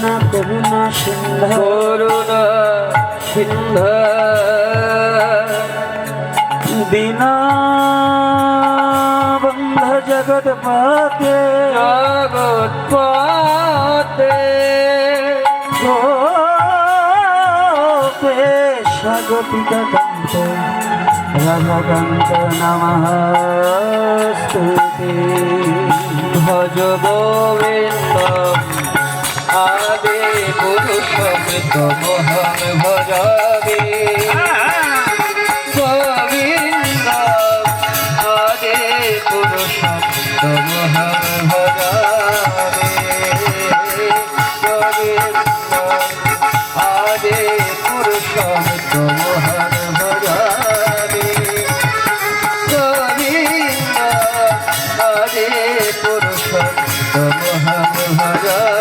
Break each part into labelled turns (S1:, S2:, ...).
S1: কৃষ্ণ করুণা সিন্ধু
S2: করুণা সিন্ধ
S1: দীনা বন্ধ জগৎ পাতে কান্ত। রাধাকান্ত নমস্তুতে।
S2: ভজ গোবিন্দ পুরুষম তমহম গোবিন্দ আদে পুরুষম তমহম ভজামি গোবিন্দ আদে পুরুষম তমহম ভজামি গোবিন্দ হরে পুরুষোত্তমহং ভজামি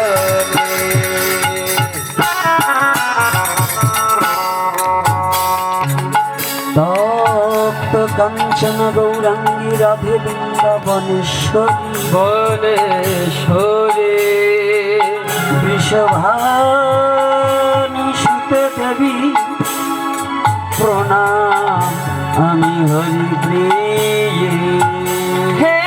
S1: কাঞ্চন গৌরাঙ্গী রাধে বৃন্দাবনেশ্বরী।
S2: বনেশ্বরে।
S1: বৃষভানি সুতে দেবী প্রণাম। আমি হরি প্রিয়ে।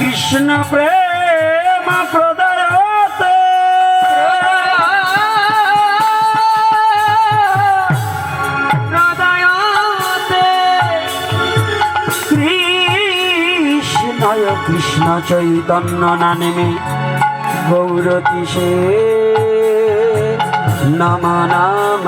S2: কৃষ্ণ
S1: প্রেম প্রদয়তে
S2: হৃদয়তে
S1: কৃষ্ণয় কৃষ্ণ চৈতন্য নামে গৌরতিষে। নম নাম।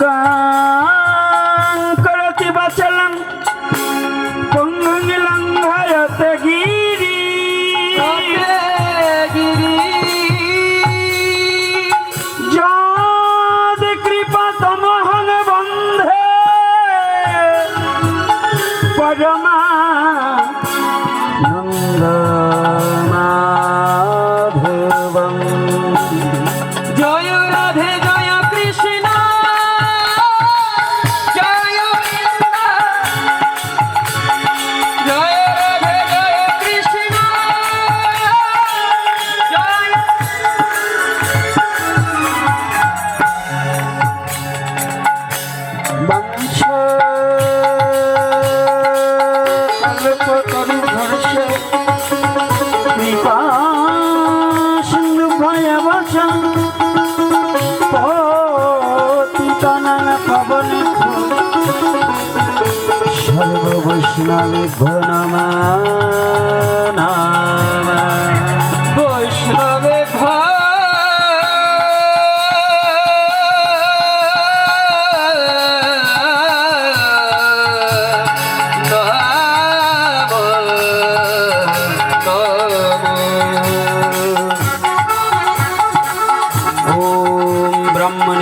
S1: মুকাং করতি বচলং পঙ্গং লঙ্ঘয়তে গিরি।
S2: গিরি।
S1: যদ কৃপা তমহং বন্ধে। পরমা পতিতনন পবন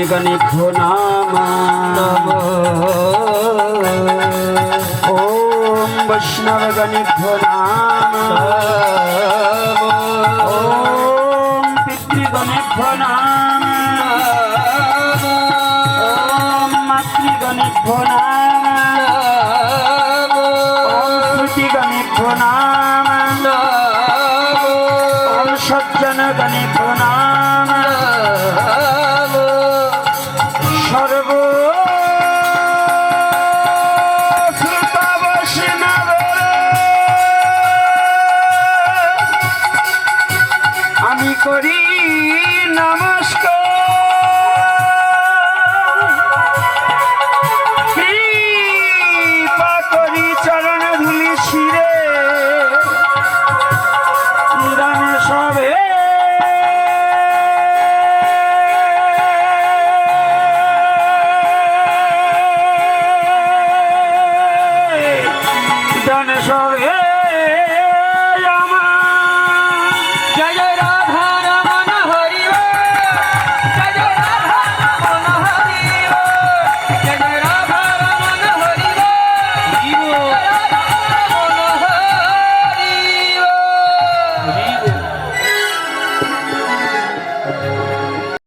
S1: ব্রহ্মণি গণেভ্যো নাম। বৈষ্ণব গণেভ্যো নাম। ওম পিতৃগণেভ্যো নাম। ওম মাতৃগণেভ্যো নাম। সজ্জন